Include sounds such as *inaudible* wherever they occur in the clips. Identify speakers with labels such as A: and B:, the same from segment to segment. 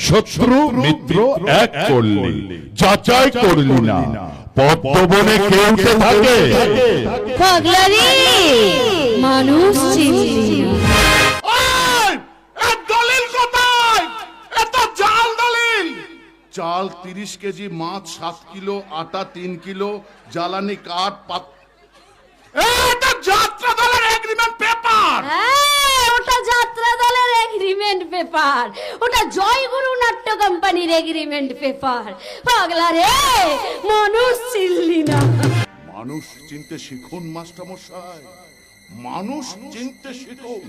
A: শত্রু মিত্র এক করলি। যাচাই করলি না। পদ্মবনে কে উঠে থাকে।
B: মানুষ চিনলি না।
C: ওই! এ দলিল কোথায়? এত জাল দলিল। চাল তিরিশ কেজি মাছ সাত কিলো আটা তিন কিলো জ্বালানি কাঠ পাত যাত্রা দলের এগ্রিমেন্ট পেপার
B: হ্যাঁ, ওটা যাত্রা দলের এগ্রিমেন্ট পেপার ওটা জয়গুরু নাট্য কোম্পানির এগ্রিমেন্ট পেপার পাগলা রে মানুষ চিনলি না।
C: মানুষ চিনতে শিখুন মাস্টারমশাই। মানুষ চিনতে শিখুন।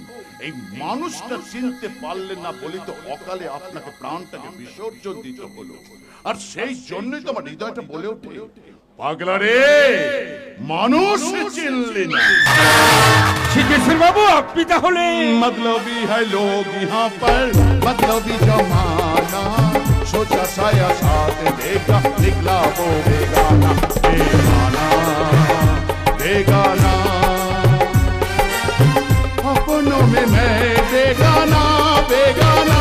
C: এই মানুষটা চিনতে পারলেন না বলি তো অকালে আপনাকে প্রাণটাকে বিসর্জন দিতে হলো। আর সেই জন্যই তো আমার হৃদয়টা বলে ওঠে। পাগলা রে মানুষ চিনলি না
D: সিদ্ধেশ্বর বাবু আপনি তাহলে
C: मतलबी है लोग यहाँ पर मतलबी जमाना सोचा साया साथ देखा निकला वो बेगाना बेगाना बेगाना अपनों में मैं बेगाना बेगाना बेगाना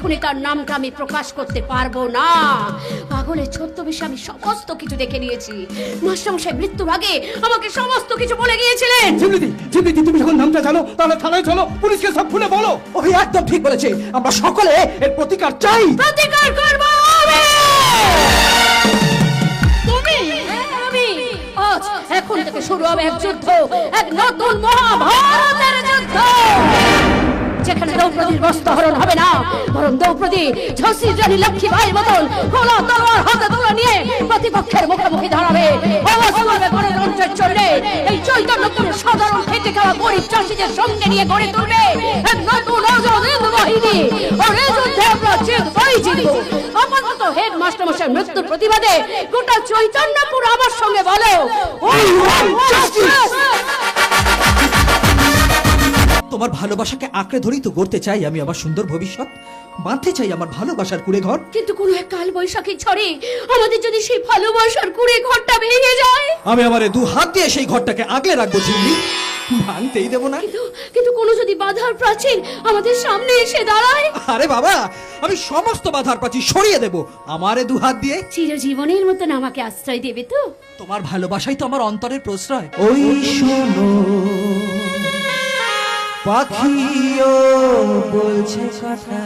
B: এক্ষুনি তার নামটা আমি প্রকাশ করতে পারব না। পাগলের ছদ্মবেশে আমি সমস্ত কিছু দেখে নিয়েছি। মাস্টারমশাই মৃত্যুর আগে আমাকে সমস্ত কিছু বলে গিয়েছিলেন।
D: জিমলিদি জিমলিদি তুমি যখন নামটা জানো তাহলে থানায় চলো পুলিশকে সব খুলে বলো। ওই একদম ঠিক বলেছে আমরা সকলে এর প্রতিকার চাই।
B: প্রতিকার করব আমি! তুমি আমি আজ এখন থেকে শুরু হবে এক যুদ্ধ এক নতুন মহাভারতের যুদ্ধ। যেখানে দ্রৌপদীর বস্ত্রহরণ হবে না, বরং দ্রৌপদী ঝসির রানী লক্ষ্মী ভাইয়ের মতন খোলা তলোয়ার হাতে তুলে নিয়ে প্রতিপক্ষের মুখোমুখি দাঁড়াবে। আওয়াজ করবে গণতন্ত্রের চললে এই চৈতন্যপুর সাধারণ খেটে খাওয়া গরিব চাষিদের সঙ্গে নিয়ে গড়ে তুলবে এক নতুন আজাদ বাহিনী। আর এই যুদ্ধে আমরা জিতবই জিতবো। আপাতত হেড মাস্টার মশাই মৃত্যুর প্রতিবাদে গোটা চৈতন্যপুর আমার সঙ্গে বলো। ওই ওই!
D: তোমার ভালোবাসাকে আঁকড়ে ধরেই তো গড়তে চাই আমি আমার সুন্দর ভবিষ্যৎ। বাঁধতে চাই আমার ভালোবাসার কুড়ে ঘর
B: কিন্তু কোনো এক কাল বৈশাখী ঝড়ে আমাদের যদি সেই ভালোবাসার কুড়ে ঘরটা ভেঙে যায়?
D: আমি আমার দু হাত দিয়ে সেই ঘরটাকে আগলে রাখব ঝিমলি ভাঙতেই দেবো না।
B: কিন্তু কিন্তু কোনো যদি বাধার প্রাচীর আমাদের সামনে এসে দাঁড়ায়?
D: আরে বাবা আমি সমস্ত বাধার প্রাচীর সরিয়ে দেব আমার দু হাত দিয়ে।
B: চিরজীবনের মতন আমাকে আশ্রয় দেবে তো?
D: তোমার ভালোবাসাই তো আমার অন্তরের প্রশ্রয়। ওই শোনো পাখিও বলছে কথা।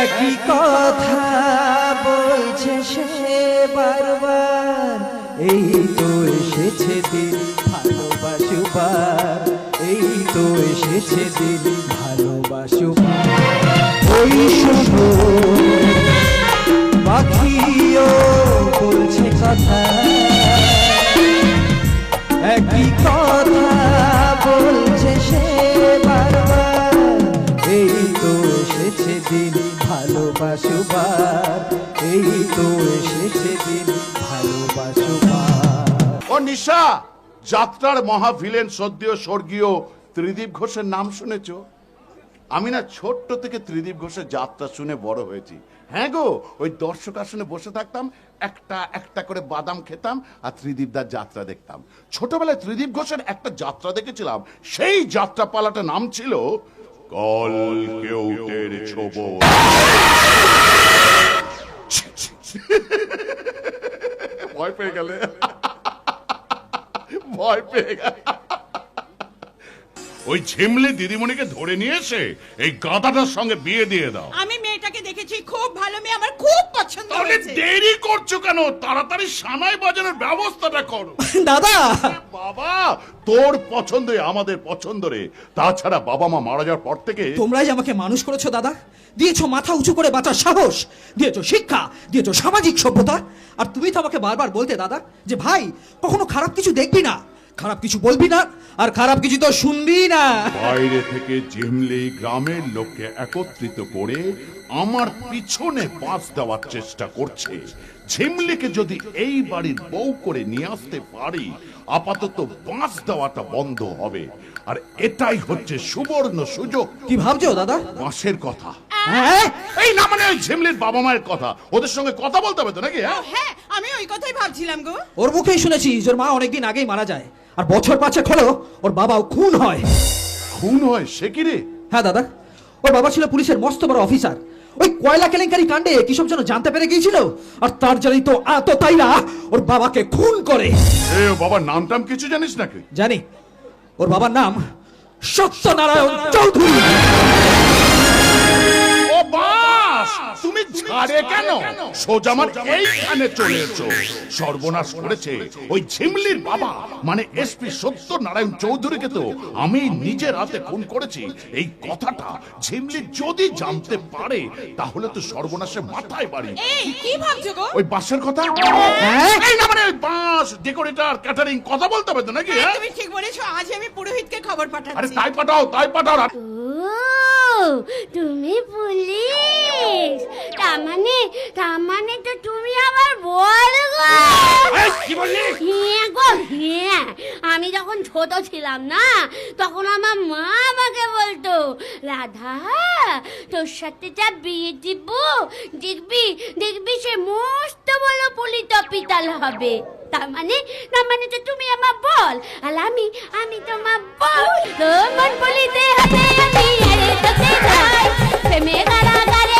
D: একই কথা বলছে সে বারবার। এই তো এসেছে দিন ভালোবাসুবার এই তো এসেছে দিন ভালোবাসুবার ওই শোনো, পাখিও বলছে কথা। একই কথা দিন ভালোবাসুবার এই তো এসেছে দিন ভালোবাসুবার
C: ও নিশা, যাত্রার মহাভিলেন সদ্য স্বর্গীয় ত্রিদীপ ঘোষের নাম শুনেছো? আমি না ছোট্ট থেকে ত্রিদীপ ঘোষের যাত্রা শুনে বড় হয়েছি। হ্যাঁ গো, ওই দর্শক আসনে বসে থাকতাম, একটা একটা করে বাদাম খেতাম আর ত্রিদীপ দার যাত্রা দেখতাম। ছোটবেলায় ত্রিদীপ ঘোষের একটা যাত্রা দেখেছিলাম। সেই যাত্রা পালাটা নাম ছিল কল কেউটের ছোব। ভয় পেয়ে গেলে। ভয় পেয়ে গেল। ওই ঝিমলি দিদিমণিকে ধরে নিয়ে এসে এই গাধাটার সঙ্গে বিয়ে দিয়ে দাও।
E: আমি মেয়েটাকে দেখেছি খুব ভালো মেয়ে আমার খুব পছন্দ
C: তাহলে
E: হয়েছে।
C: দেরি করছ কেন? তাড়াতাড়ি সানাই বাজানোর ব্যবস্থাটা করো।
D: দাদা!
C: বাবা তোর পছন্দই আমাদের পছন্দ রে। তাছাড়া বাবা মা মারা যাওয়ার পর থেকে
D: তোমরাই আমাকে মানুষ করেছ দাদা। দিয়েছ মাথা উঁচু করে বাঁচার সাহস। দিয়েছ শিক্ষা দিয়েছ সামাজিক সভ্যতা। আর তুমি তো আমাকে বারবার বলতে দাদা যে ভাই কখনো খারাপ কিছু দেখবি না। খারাপ কিছু বলবি না আর খারাপ কিছু তো শুনবি না।
C: বাইরে থেকে জিমলি গ্রামের লোককে একত্রিত করে আমার পিছনে বাঁশ দেওয়ার চেষ্টা করছে। ঝিমলিকে যদি এই বাড়ির বউ করে নিয়ে আসতে পারি আপাতত বাঁশ দেওয়াটা বন্ধ হবে। আর এটাই হচ্ছে সুবর্ণ সুযোগ।
D: কি ভাবছ দাদা?
C: বাঁশের কথা।
D: হ্যাঁ?
C: এই না মানে ঝিমলির বাবা মায়ের কথা। ওদের সঙ্গে কথা বলতে হবে তো নাকি হ্যাঁ?
E: হ্যাঁ আমি ওই কথাই ভাবছিলাম গো।
D: ওর মুখেই শুনেছি ওর মা অনেকদিন আগেই মারা যায়। আর বছর পাঁচেক হলো ওর বাবাও খুন হয়।
C: খুন হয় সে কি রে?
D: হ্যাঁ দাদা। ওর বাবা ছিল পুলিশের মস্ত বড় অফিসার। ওই কয়লা কেলেঙ্কারি কাণ্ডে কিসব যেন জানতে পেরে গিয়েছিল? আর তার জানি তো এত তাইরা ওর বাবাকে খুন করে।
C: এ ও বাবার নাম টাম কিছু জানিস নাকি?
D: জানি। ওর বাবার নাম সত্যনারায়ণ চৌধুরী।
C: ও বাস তুমি ঝাড়ে কেন? সোজা আমার এইখানে চলে এসো। সর্বনাশ করেছে ওই ঝিমলির বাবা। মানে এসপি সত্যনারায়ণ চৌধুরীকে তো আমি নিজের হাতে খুন করেছি। এই কথাটা ঝিমলি যদি জানতে পারে তাহলে তো সর্বনাশে মাথায় বাড়ি।
E: কি ভাবছ গো?
C: ওই বাসের কথা?
D: হ্যাঁ?
C: এই না মানে বাস ডেকোরেটর ক্যাটারিং কথা বলতে হবে তো নাকি
E: হ্যাঁ? তুমি ঠিক বলেছ আজ আমি পুরোহিতকে খবর
C: আরে তাই পাঠাও তাই পাঠাও।
F: তুমি পুলিশ। তার মানে তার মানে তো তুমি আবার বল গো।
C: কি বললি?
F: হ্যাঁ গো হ্যাঁ। আমি যখন ছোট ছিলাম না তখন আমার মা আমাকে বলতো রাধা তোর সাথে যা বিয়ে দিব দেখবি দেখবি সে মস্ত বড় পলিত পিতাল হবে। তার মানে তার মানে তো তুমি আমার বল। আর আমি আমি তোমার বল। তোমার বলিতে হবে আমি আরে তোকে যাই প্রেমে কারাগারে আমি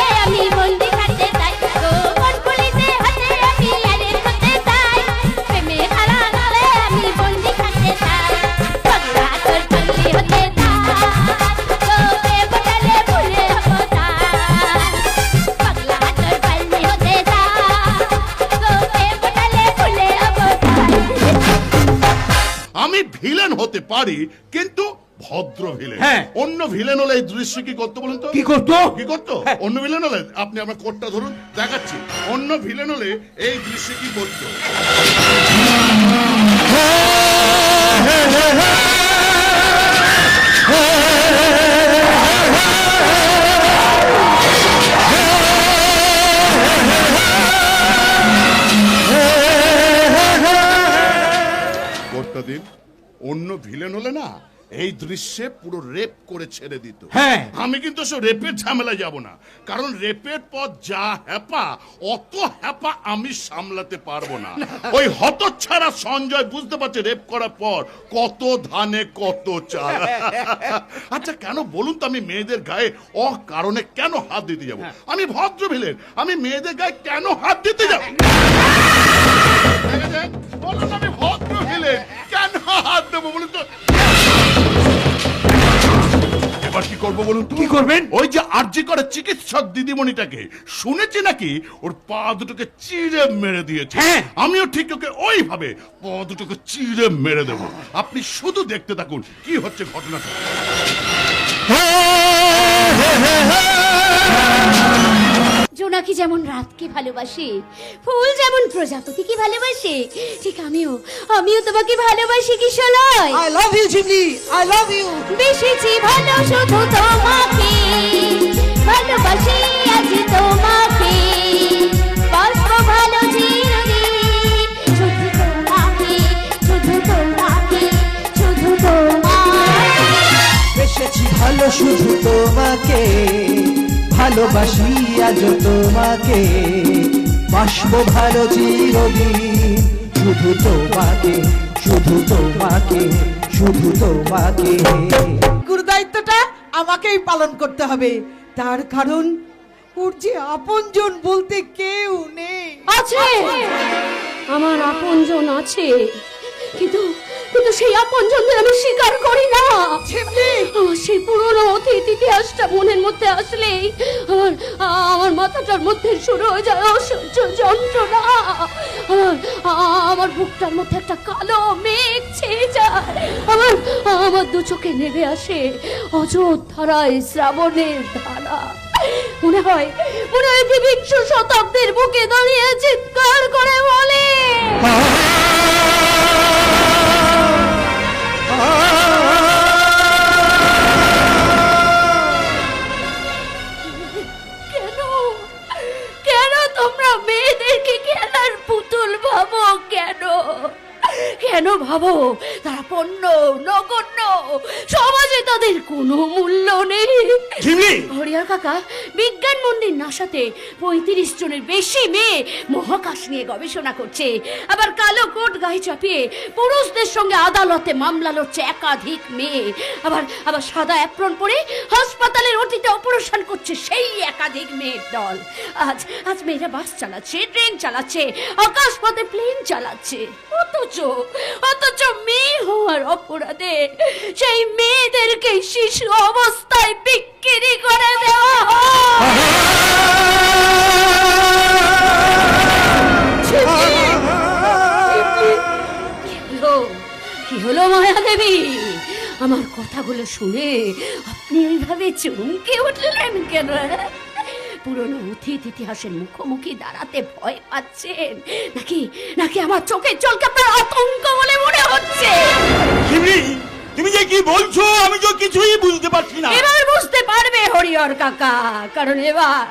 F: হতে
C: পারি কিন্তু ভদ্র ভিলেন
D: হ্যাঁ।
C: অন্য ভিলেন হলে এই দৃশ্য কি করতে বলুন তো
D: কি করতো?
C: কি করতো
D: হ্যাঁ।
C: অন্য ভিলেন হলে আপনি আমার কোটটা ধরুন দেখাচ্ছি অন্য ভিলেন হলে এই দৃশ্য কি করতো কোটটা দিন অন্য ভিলেন হলে না এই দৃশ্যে পুরো রেপ করে ছেড়ে দিত।
D: হ্যাঁ।
C: আমি কিন্তু সব রেপের ঝামেলা যাব না কারণ রেপের পর যা হ্যাপা অত হ্যাপা আমি সামলাতে পারব না। ওই হতচ্ছাড়া সঞ্জয় বুঝতে পারছে রেপ করার পর কত ধানে কত চাল। *laughs* আচ্ছা কেন বলুন তো আমি মেয়েদের গায়ে অ কারণে কেন হাত দিতে যাব? আমি ভদ্র ভিলেন আমি মেয়েদের গায়ে কেন হাত দিতে যাব? *laughs* বলুন আমি ভদ্র ভিলেন। দেবো বলুন তো এবার কি করব বলুন তো?
D: কি করবেন?
C: ওই যে আরজি করে চিকিৎসক দিদিমণিটাকে শুনেছি নাকি ওর পা দুটোকে চিড়ে মেরে দিয়েছে
D: হ্যাঁ।
C: আমিও ঠিক ওকে ওইভাবে পা দুটোকে চিড়ে মেরে দেবো আপনি শুধু দেখতে থাকুন কি হচ্ছে ঘটনাটা
B: জোনাকি যেমন রাতকে ভালোবাসে ফুল যেমন প্রজাপতিকে ভালোবাসে ঠিক আমিও আমিও তোমাকে ভালোবাসি Kishalay
D: I love you Jhimli I love you
B: বেশিছি ভালো শুধু তোমাকে ভালোবাসি আজ তোমাকে। বাসবো ভালো চিরদিন শুধু তোমাকে শুধু তোমাকে শুধু তোমাকে
G: এসেছি ভালো শুধু তোমাকে। ভালোবাসি আজ তোমাকে। বাসবো ভালো চিরদিন। শুধু তোমাকে শুধু তোমাকে শুধু তোমাকে।
E: গুরু দায়িত্বটা আমাকেই পালন করতে হবে। তার কারণ ওর যে আপনজন বলতে কেউ নেই।
B: আছে। আমার আপনজন আছে। কিন্তু কিন্তু সেই আপনজনদের আমি স্বীকার করি না। সেই পুরনো অতীত ইতিহাসটা মনের মধ্যে আসলেই আমার আমার মাথাটার মধ্যে শুরু হয়ে যায় অসহ্য যন্ত্রণা। আমার আমার বুকটার মধ্যে একটা কালো মেঘ ছেয়ে যায়। আমার আমার দু চোখে নেমে আসে অযোধ্যারায় শ্রাবণের ধারা। মনে হয় মনে হয় বিংশ শতাব্দীর বুকে দাঁড়িয়ে চিৎকার করে বলে। *laughs* কেন? তোমরা মেয়েদেরকে খেলার পুতুল ভাবো? কেন? কেন ভাবো? তারা পণ্য নগণ্য সমাজে তাদের কোনো মূল্য নেই।
H: ঝিমলি!
B: হরিয়ার কাকা বিজ্ঞান মন্দির নাসাতে পঁয়ত্রিশ জনের বেশি মেয়ে মহাকাশ নিয়ে গবেষণা করছে। আবার কালো কোট গায়ে চাপিয়ে পুরুষদের সঙ্গে আদালতে মামলা লড়ছে একাধিক মেয়ে। আবার আবার সাদা অ্যাপ্রন পরে হাসপাতালের অতীতে অপারেশন করছে সেই একাধিক মেয়ের দল। আজ আজ মেয়েরা বাস চালাচ্ছে ট্রেন চালাচ্ছে আকাশপথে প্লেন চালাচ্ছে। অথচ অথচ মেয়ে হওয়ার অপরাধে সেই মেয়েদেরকে শিশু অবস্থায় বিক্রি করে দেওয়া হলো? কি হলো মায়া দেবী আমার কথাগুলো শুনে আপনি এইভাবে চমকে উঠলেন কেন হ্যাঁ? পুরনো অতীত ইতিহাসের মুখোমুখি দাঁড়াতে ভয় পাচ্ছেন? নাকি নাকি আমার চোখের জলকে আপনার আতঙ্ক বলে মনে হচ্ছে?
H: তুমি যে কি বলছো আমি তো কিছুই বুঝতে পারছি না।
B: এবার বুঝতে পারবে হরিহর কাকা কারণ এবার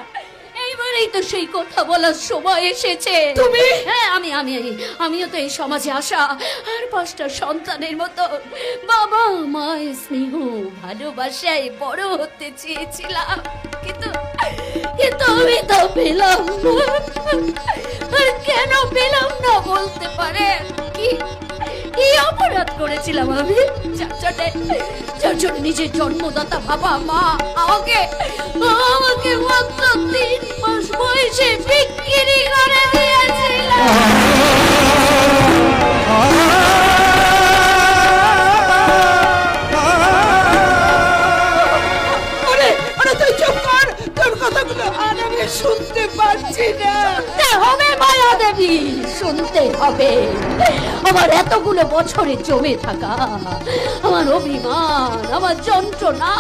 B: এইবারেই তো সেই কথা বলার সময় এসেছে। তুমি? হ্যাঁ আমি আমি আমিও তো এই সমাজে আসা আর পাঁচটা সন্তানের মতো। বাবা মায়ের স্নেহ ভালোবাসায় বড় হতে চেয়েছিলাম। কিন্তু কিন্তু আমি তো পেলাম কেন পেলাম না বলতে পারে? কি? কি অপরাধ করেছিলাম আমি? যার জন্য নিজের জন্মদাতা বাবা, মা, আমাকে আমাকে মাত্র তিন মাস বয়সে বিক্রি করে দিয়েছিল।
E: শুনতে পাচ্ছি না।
B: হবে, মায়া দেবী, শুনতে হবে। আমার এতগুলো বছরে জমে থাকা আমার অভিমান, আমার যন্ত্রণা,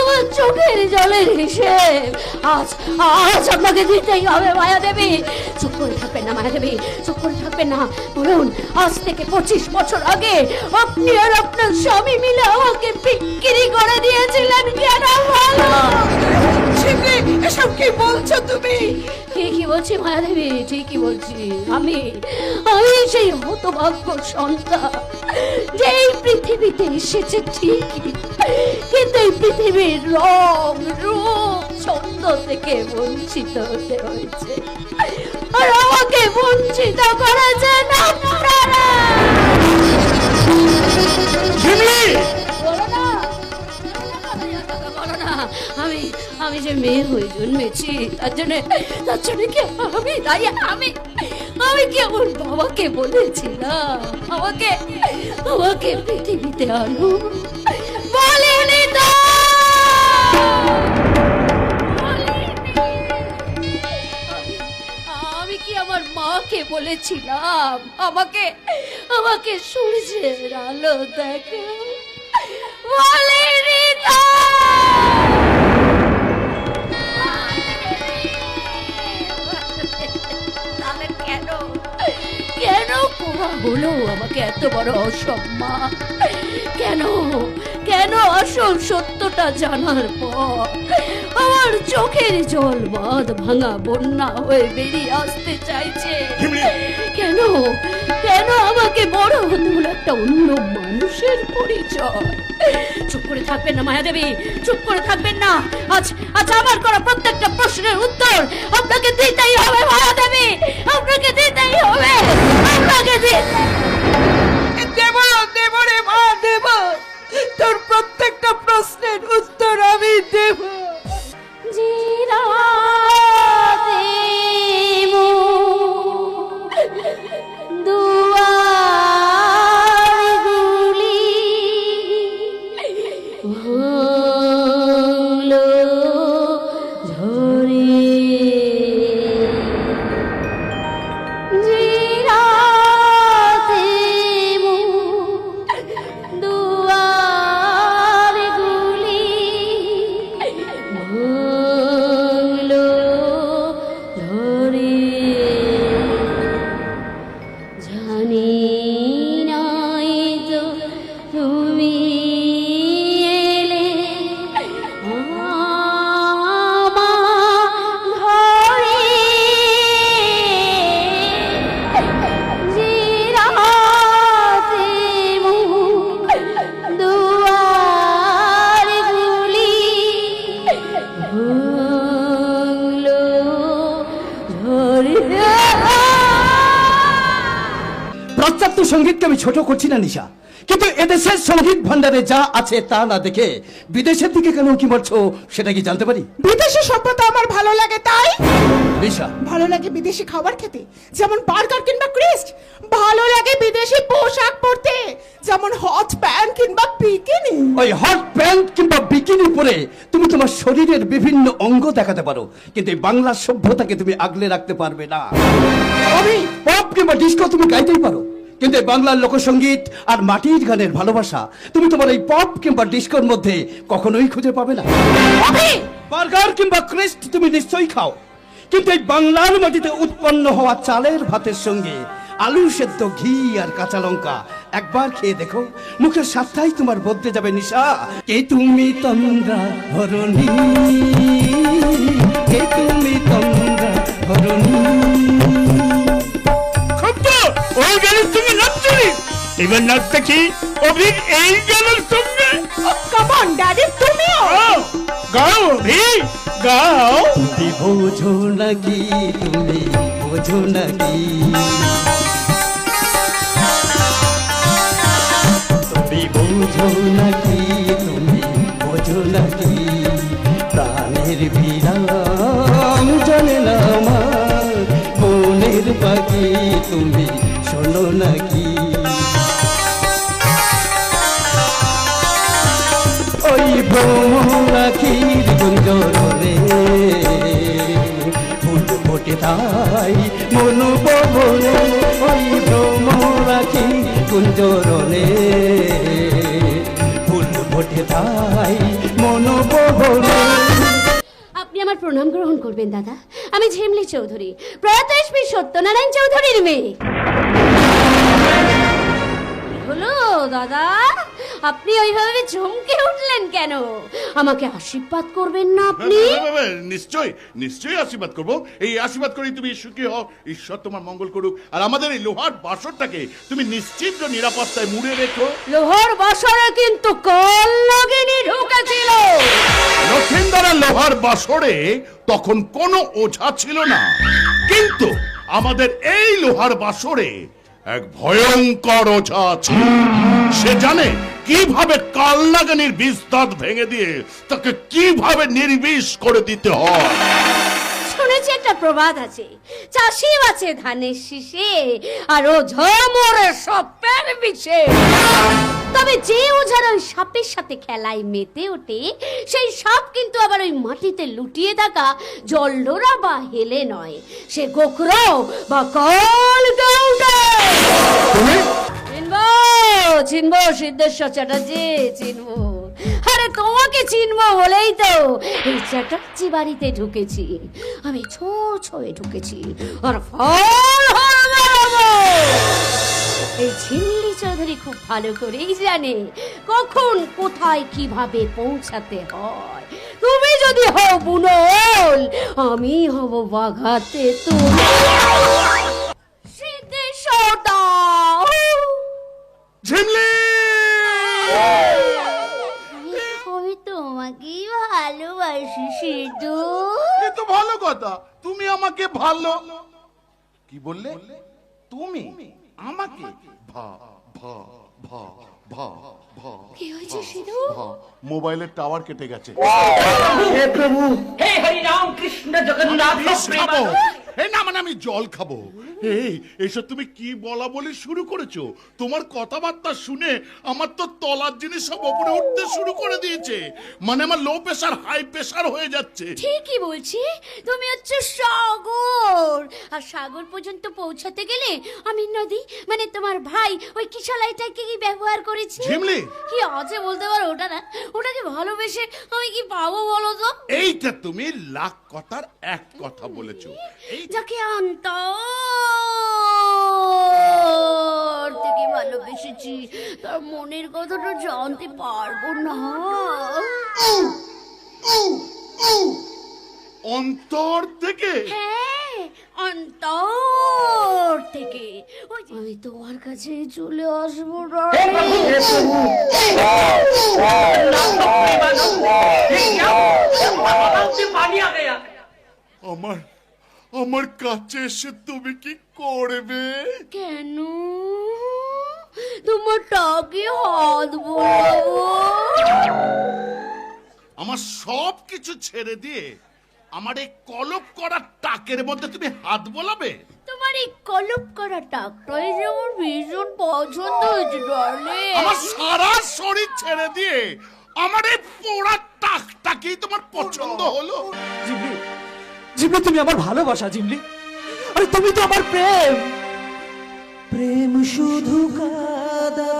B: আমার চোখের জলের হিসেব, আজ আজ আপনাকে দিতেই হবে, মায়া দেবী। চুপ করে থাকবেন না, মায়া দেবী, চুপ করে থাকবেন না। বলুন, আজ থেকে পঁচিশ বছর আগে আপনি আর আপনার স্বামী মিলে আমাকে বিক্রি করে দিয়েছিলেন কেন? ভালো
E: শিবলি এসব কি বলছো তুমি?
B: ঠিকই বলছি মায়াদেবী ঠিকই বলছি। আমি আমি সেই হতভাগ্য সন্তান যে এই পৃথিবীতে এসেছে ঠিকই। কিন্তু এই পৃথিবীর রং রূপ ছন্দ থেকে বঞ্চিত হতে হয়েছে। আর আমাকে বঞ্চিত করেছে না
H: ঝিমলি
B: আমি আমি যে মেয়ে হয়ে জন্মেছি, তার জন্য তার জন্য কি আমি তাই আমি আমি কি আমার বাবাকে বলেছিলাম, আমাকে আমাকে পৃথিবীতে আনো। বলেনি তো! আমি- কি আমার মাকে বলেছিলাম? আমাকে আমাকে সূর্যের আলো দেখো। বলেনি তো! করা হলো আমাকে এত বড় অসম্মান কেন? কেন আসল সত্যটা জানার পর? আমার চোখের জল বাঁধ ভাঙা বন্যা হয়ে বেরিয়ে আসতে চাইছে। কেন? কেন আমাকে বড় হতে হলো একটা অন্য মানুষের পরিচয়? চুপ করে থাকবেন না মায়া দেবী চুপ করে থাকবেন না। আজ আজ আমার করা প্রত্যেকটা প্রশ্নের উত্তর আপনাকে দিতেই হবে মায়া দেবী আপনাকে দিতেই হবে। আপনাকে
E: দেব দেব রে মা দেব। তোর প্রত্যেকটা প্রশ্নের উত্তর আমি দেব।
B: জিরাতে
I: সঙ্গীতকে আমি ছোট করছি না নিশা। কিন্তু এদেশের সংগীত ভান্ডারে যা আছে তা না দেখে বিদেশের দিকে কেন কি মারছো সেটা কি জানতে পারি?
E: বিদেশি সভ্যতা আমার ভালো লাগে তাই?
I: নিশা।
E: ভালো লাগে বিদেশি খাবার খেতে যেমন বার্গার কিংবা ক্রিস্ট। ভালো লাগে বিদেশি পোশাক পরতে যেমন হট প্যান্ট কিংবা বিকিনি।
I: ওই হট প্যান্ট কিংবা বিকিনি পরে তুমি তোমার শরীরের বিভিন্ন অঙ্গ দেখাতে পারো কিন্তু এই বাংলার সভ্যতাকে তুমি আগলে রাখতে পারবে না। আমি পপ কিংবা ডিস্কো তুমি গাইতেই পারো। কিন্তু এই বাংলার লোকসঙ্গীত আর মাটির গানের ভালোবাসা তুমি তোমার এই পপ কিংবা ডিস্কোর মধ্যে কখনোই খুঁজে পাবে না। বার্গার কিংবা ক্রিস্ট তুমি নিশ্চয়ই খাও। কিন্তু এই বাংলার মাটিতে উৎপন্ন হওয়া চালের ভাতের সঙ্গে আলু সেদ্ধ ঘি আর কাঁচা লঙ্কা একবার খেয়ে দেখো মুখের স্বাদটাই তোমার বদলে যাবে নিশা। কে তুমি তন্দ্রা হরণী কে তুমি তন্দ্রা
H: তো ওই গানের সঙ্গে নাচছিলি এবার নাচ দেখি অভিক এই গানের সঙ্গে
E: কাম অন ড্যাডি তুমিও।
H: গাও, অভিক গাও।
I: তুমি বোঝো নাকি তুমি বোঝো নাকি তুমি বোঝো নাকি তুমি বোঝো নাকি প্রাণের বিরাম জানে না আমার। মনের পাখি তুমি শোনো নাকি? ওই ভ্রমরাখির গুঞ্জরে ফুল ফোটে তাই মন বলে ওই ভ্রমরাখি গুঞ্জরে ফুল ফোটে তাই মন
B: আপনি আমার প্রণাম গ্রহণ করবেন দাদা। আমি ঝিমলি চৌধুরী প্রয়াত সত্যনারায়ণ চৌধুরীর মেয়ে। হলো দাদা? আপনি ওইভাবে চমকে উঠলেন কেন? আমাকে আশীর্বাদ করবেন না আপনি?
C: নিশ্চয় নিশ্চয়ই আশীর্বাদ করব। এই আশীর্বাদ করেই তুমি সুখী হও। ঈশ্বর তোমার মঙ্গল করুক। আর আমাদের এই লোহার বাসরটাকে তুমি নিশ্চিন্ত নিরাপত্তায় মুড়ে রেখো।
B: লোহার বাসরে কিন্তু কল লগিনি ঢুকেছিল।
C: লক্ষিন্দরের লোহার বাসরে তখন কোনো ওঝা ছিল না। কিন্তু আমাদের এই লোহার বাসরে এক ভয়ঙ্কর ওঝা আছে। সে জানে কীভাবে কালনাগানির বিস্তার ভেঙে দিয়ে তাকে কীভাবে নির্বিষ করে দিতে হয়।
B: শুনেছি একটা প্রবাদ আছে। চাষি আছে ধানের শীষে আর ও ঝমরে সাপের বিষে। তবে যে ওঝার ওই সাপের সাথে খেলায় মেতে ওঠে সেই সাপ কিন্তু আবার ওই মাটিতে লুটিয়ে থাকা জলডোরা বা হেলে নয়। সে গোকরো বা কল গৌড়ে চিনবো চিনবো সিদ্ধেশ্বর চ্যাটার্জি চিনবো। আরে তোমাকে চিনবো বলেই তো। এই চ্যাটার্জি বাড়িতে ঢুকেছি। আমি ছো ছোয়ে ঢুকেছি। আর ফল এই ঝিল্লি চৌধুরী খুব ভালো করেই জানে কখন, কোথায়, কীভাবে পৌঁছাতে হয়। তুমি যদি হও বুনল, আমি হব বাঘাতে তুমি
F: সিধু
C: এ তো ভালো কথা। তুমি আমাকে ভালো কি বললে? তুমি আমাকে ভা ভা ভা ভা ভা
B: কি হয়েছে সিধু?
C: মোবাইলের টাওয়ার কেটে গেছে।
J: হে প্রভু হে হরি
C: রাম কৃষ্ণ জগন্নাথ হে নাম নাম জল খাব। এই এইসব তুমি কি বলা বলি শুরু করেছ? তোমার কথাবার্তা শুনে আমার তো তলার জিনিস সব উপরে উঠতে শুরু করে দিয়েছে। মানে আমার লো প্রেশার হাই প্রেশার হয়ে যাচ্ছে।
B: ঠিকই বলছি। তুমি হচ্ছে সাগর। আর সাগর পর্যন্ত পৌঁছাতে গেলে আমি নদী মানে তোমার ভাই ওই কিশলাইটাকে কি ব্যবহার করেছি?
C: ঝিমলি?
B: কি আছে বলতে পারো ওটা না? ওটাকে ভালোবেসে আমি কি পাবো বলো তো?
C: এইটা তুমি লাখ কথার এক কথা বলেছ। এই
B: যাকে সন্তান থেকে ভালোবেসেছি। তার মনের কথাটা জানতে পারব না।
C: অন্তর থেকে?
B: হ্যাঁ অন্তর থেকে। আমি তোমার কাছে চলে আসব
J: না।
C: আমার আমার কাছে এসে তুমি কি করবে?
B: কেন?
F: তোমার টাকে হাত বোলাবো
C: আমার সব কিছু ছেড়ে দিয়ে আমার এই কলপ করা টাকের মধ্যে তুমি হাত বোলাবে?
F: তোমার এই কলপ করা টাকটাই যে আমার ভীষণ পছন্দ হয়েছে ডার্লিং
C: আমার সারা শরীর ছেড়ে দিয়ে আমার এই পোড়া টাকটাকেই তোমার পছন্দ হলো?
D: জিমলি তুমি আমার ভালোবাসা জিমলি আরে তুমি তো আমার প্রেম
G: প্রেম শুধু কাদা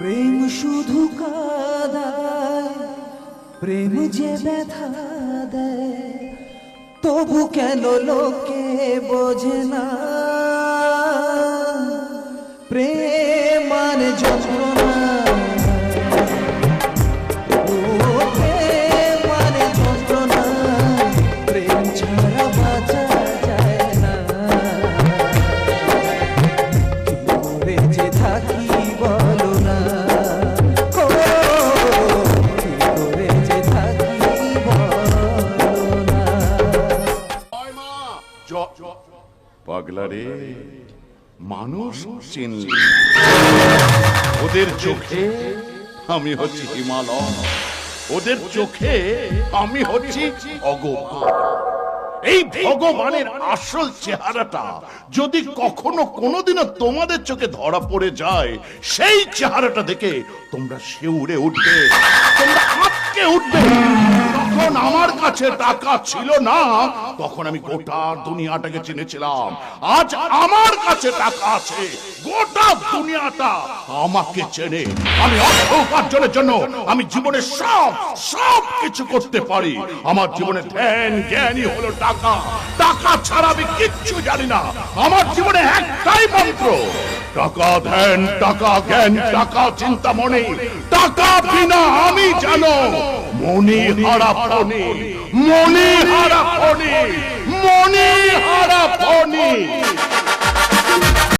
G: প্রেম শুধু কাদায় প্রেম যে ব্যথা তবু কেন লোকে বোঝে না? প্রেমার মানে
C: আমি হচ্ছি হিমালয়। ওদের চোখে আমি হচ্ছি ভগবান। এই ভগবানের আসল চেহারাটা যদি কখনো কোনোদিনও তোমাদের চোখে ধরা পড়ে যায়, সেই চেহারাটা দেখে তোমরা শেউড়ে উঠবে, তোমরা আটকে উঠবে। তখন আমার কাছে টাকা ছিল না, তখন আমি গোটা দুনিয়াটাকে চিনেছিলাম। আজ আমার কাছে টাকা আছে, গোটা দুনিয়াটা আমাকে চেনে। আমি অর্থ উপার্জনের জন্য আমি জীবনে সব সব কিছু করতে পারি। আমার জীবনে ধ্যান, জ্ঞানই হলো টাকা। টাকা ছাড়া আমি কিচ্ছু জানি না। আমার জীবনে একটাই মন্ত্র টাকা ধ্যান টাকা জ্ঞান, টাকা চিন্তা মনে, টাকা বিনা আমি জানো, মনে হারা ফনি, মনি হারা ফনি, মনি হারা ফণি